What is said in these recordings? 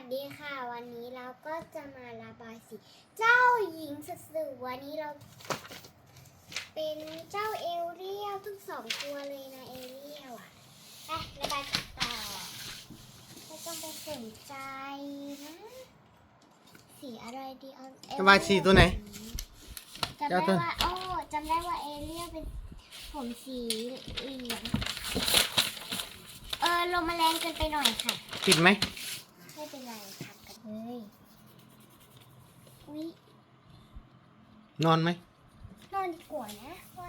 สดีค่ะ วันนี้เราก็จะมาระบายสี เจ้าหญิงสุดสวยวันนี้เรา เป็นเจ้าเอลเรียวทั้งสองตัวเลยนะเอลเรียวอะไประบายสีต่อไม่ต้องไปสนใจนะสีอะไรดีเอาเอลระบายสีตัวไหนจำได้ว่าโอ้จำได้ว่าเอเรียลเป็นผมสีเหลืองเออลมมาแรงเกินไปหน่อยค่ะปิดไหมไม่ นอนไหมนอนดีกว่านะว่า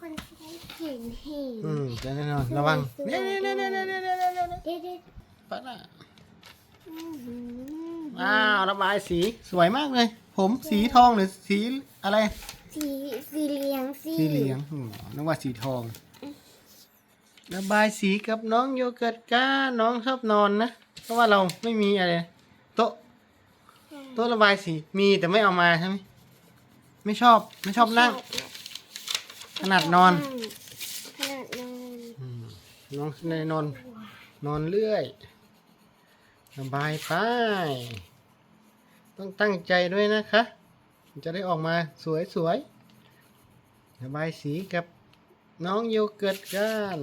คนที่เห็นเห็นอืมจะนอนระวังเนี่ยเนี่ยเนี่ยเนี่ยเนี่ยเนี่ยนี่ดเด็ดไปละอ้าวระบายสีสวยมากเลย ผมสีทองหรือสีอะไร สีสีเหลืองสีสีเหลืองนึกว่าสีทอง ระบายสีกับน้องโยเกิร์ตก้าน้องชอบนอนนะเพราะว่าเราไม่มีอะไรโต๊ะ โต๊ะระบายสีมีแต่ไม่เอามาใช่ไหมไม่ชอบไม่ชอบนั่ง ขนาดนอน ขนาดนอนอืมน้องในนอน นอนเรื่อยระบายไปต้องตั้งใจด้วยนะคะมันจะได้ออกมาสวยๆระบายสีกับน้องโยเกิร์ตกัน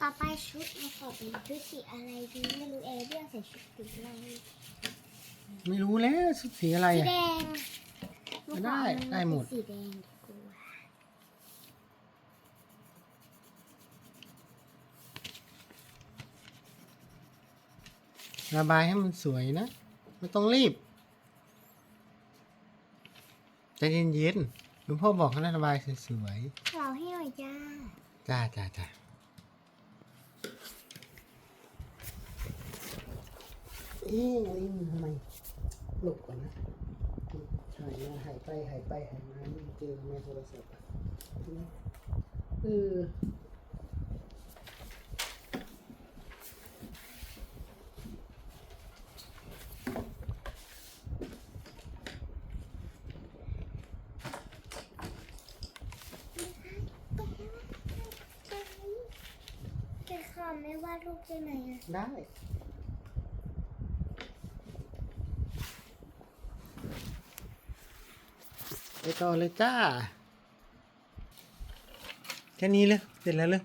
ต่อไปชุดมาขอเป็นชุดสีอะไรดีไม่รู้เอเรียลใส่ชุดสีอะไร ไม่รู้แล้วชุดสีอะไรสีอะ แดงก็ได้ได้หมด สีแดงดีกว่าระบายให้มันสวยนะ ไม่ต้องรีบใจเย็นๆหลวงพ่อบอกให้ระบายสวยเราให้หน่อยจ้า ๆจ้าจ้าจ้า เอ๊ะลิ้นทำไมหลบก่อนนะหายมาหายไปหายไปหายมาไม่เจอในโทรศัพท์อะเออแกขอไม่วาดรูปได้ไหมอะได้ ไปต่อเลยจ้า แค่นี้เลย เสร็จแล้วเลย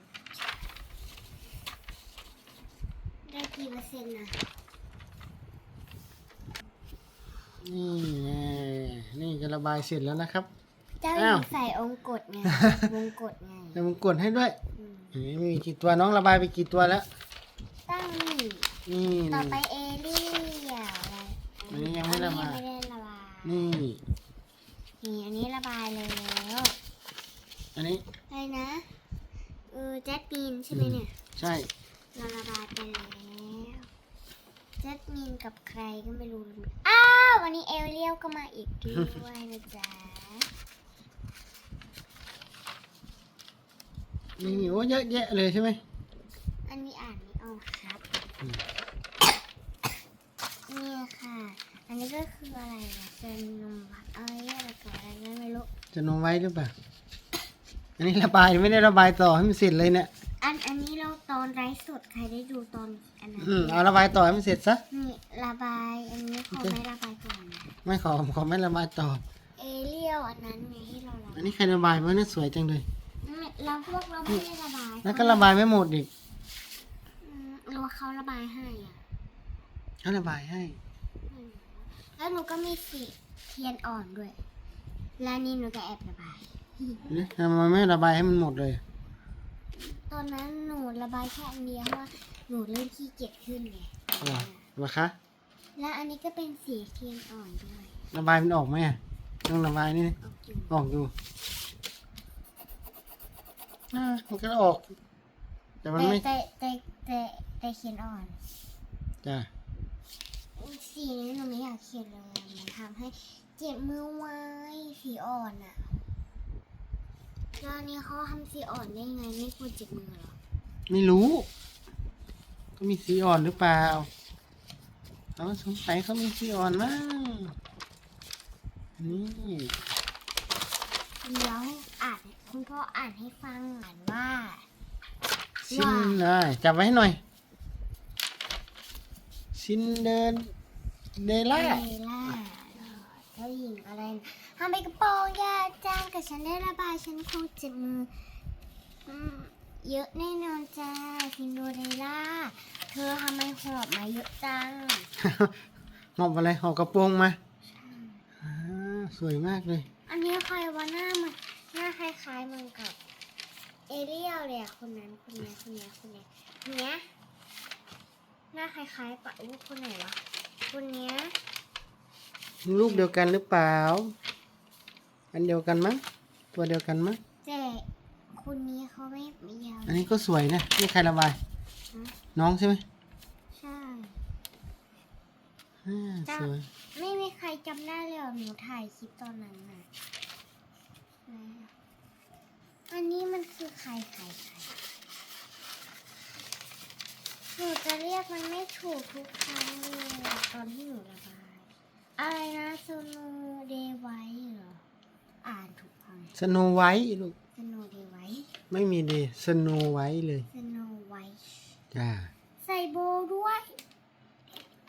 ได้กี่เปอร์เซ็นต์นะนี่ไงนี่จะระบายเสร็จแล้วนะครับ เจ้าหอ้าญิวงใส่องค์กฎไง วงกฎไงเดี๋ยวมึงกดให้ด้วยอืมเห็นไหมมีกี่ตัวน้องระบายไปกี่ตัวแล้ว ตั้งนี่นี่ต่อไปเอเรียลอะไรอันนี้ยังไม่ระบายอัน นี้ยังไม่ได้ระบายนี่นี่อันนี้ระบายแล้วอันนี้อะไรนะเออแจ๊ดปีนใช่ไหมเนี่ย ใช่ เราระบายไปแล้วแจ๊ดมีนกับใครก็ไม่รู้เลยอ้าววันนี้เอลเลียวก็มาอีกด้วยนะจ๊ะนี่โอ้เยอะแยะเลยใช่ไหมอันนี้อ่านไม่ออกครับอืมนี่ค่ะ อันนี้ก็คืออะไรนะเป็นนมผักอะไรอะ จะนมไว้หรือเปล่า อันนี้ระบายไม่ได้ระบายต่อให้มันเสร็จเลยเนี่ย อันอันนี้เราตอนไร้สดใครได้ดูตอนอันนั้นอืมเอาระบายต่อให้มันเสร็จซะ นี่ระบายอันนี้ขอโอเคไม่ระบายก่อนนะไม่ขอขอไม่ระบายต่อ เอเลียวอันนั้นไงที่เราระอับานยนี้ใครระบายมาเนี่ยสวยจังเลยไม่เราพวกเราไม่ได้ระบายแล้วก็ระบายไม่หมดอีกอืมเราเขาระบายให้อะเขาระบายให้ อืมแล้วหนูก็มีสีเทียนอ่อนด้วย แล้วนี่หนูก็แอบระบาย เนี่ยทำไมไม่ระบายให้มันหมดเลย ตอนนั้นหนูระบายแค่อันเดียวเพราะว่าหนูเริ่มขี้เกียจขึ้นไงอ๋อเหรอคะ แล้วอันนี้ก็เป็นสีเทียนอ่อนด้วยระบายมันออกไหมอะต้องระบายนี่ ออกอยู่ออกอยู่อ่ามันก็ออก แต่มันแต่ไม่แต่แต่แต่แต่เขียนอ่อน จ้ะ สีนี้หนูไม่อยากเขียนเลยมันทำให้ เจ็บมือไว้สีอ่อนอะแล้วอันนี้เขาทำสีอ่อนได้ไงไม่ควรเจ็บมือเหรอไม่รู้ก็มีสีอ่อนหรือเปล่าเขาสงสัยเขามีสีอ่อนมั้งนี่เดี๋ยวให้อ่านคุณพ่ออ่านให้ฟังอ่านว่าซิมเลยจับไว้ให้หน่อยซินเดินเดล่าเดล่าเจ้าหญิงอะไรนะทำไมกระโปรงยาวจังกับฉันได้ระบายฉันคงเจ็บมืออืมเยอะแน่นอนจ้าซินโดเรลล่า เธอทำไมหอบมาเยอะจัง หอบอะไรหอบกระโปรงมาอ่าสวยมากเลย อันนี้ใครว่าหน้ามันหน้าคล้ายๆเหมันกับ เอเรียลเลยอะคนนั้นคนนี้คนนี้คนนี้คนเนี้ยหน้าคล้ายๆปะอู้คนไหนวะคนเนี้ย ลูกเดียวกันหรือเปล่า อันเดียวกันมั้งตัวเดียวกันมั้งแต่คนนี้เขาไม่ไม่ยาวอันนี้ก็สวยนะนี่ใครระบาย น้องใช่ไหมใช่อ่าจ้ะสวยไม่มีใครจำได้เลยเหรอหนูถ่ายคลิปตอนนั้นน่ะไหนอะอันนี้มันคือใครใครใครหนูจะเรียกมันไม่ถูกทุกครั้งเลยอะตอนที่หนูระบาย อะไรนะโซโนเดไวเหรอ อ่านถูกพังสโนไวท์ลูกโซโนเดไวไม่มีเดสโนไวท์เลยโซโนไวจ้า ใส่โบด้วย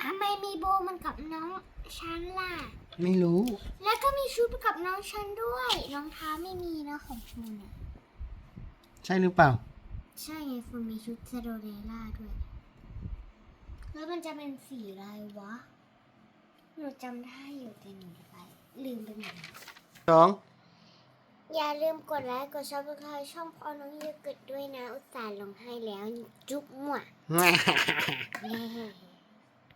ทำไมมีโบมันกับน้องฉันล่ะ ไม่รู้ แล้วก็มีชุดกับน้องฉันด้วยรองเท้าไม่มีนะของคุณอะใช่หรือเปล่า ใช่ไงคุณมีชุดซาโดเรล่าด้วย แล้วมันจะเป็นสีอะไรวะ หนูจำได้อยู่แต่หนูไปลืมไปหมดแล้วสองอย่าลืมกดไลค์กดซับสไครต์ช่องพอน้องยูกิดด้วยนะ อุตส่าห์ลงให้แล้วจุ๊บมั่วแน่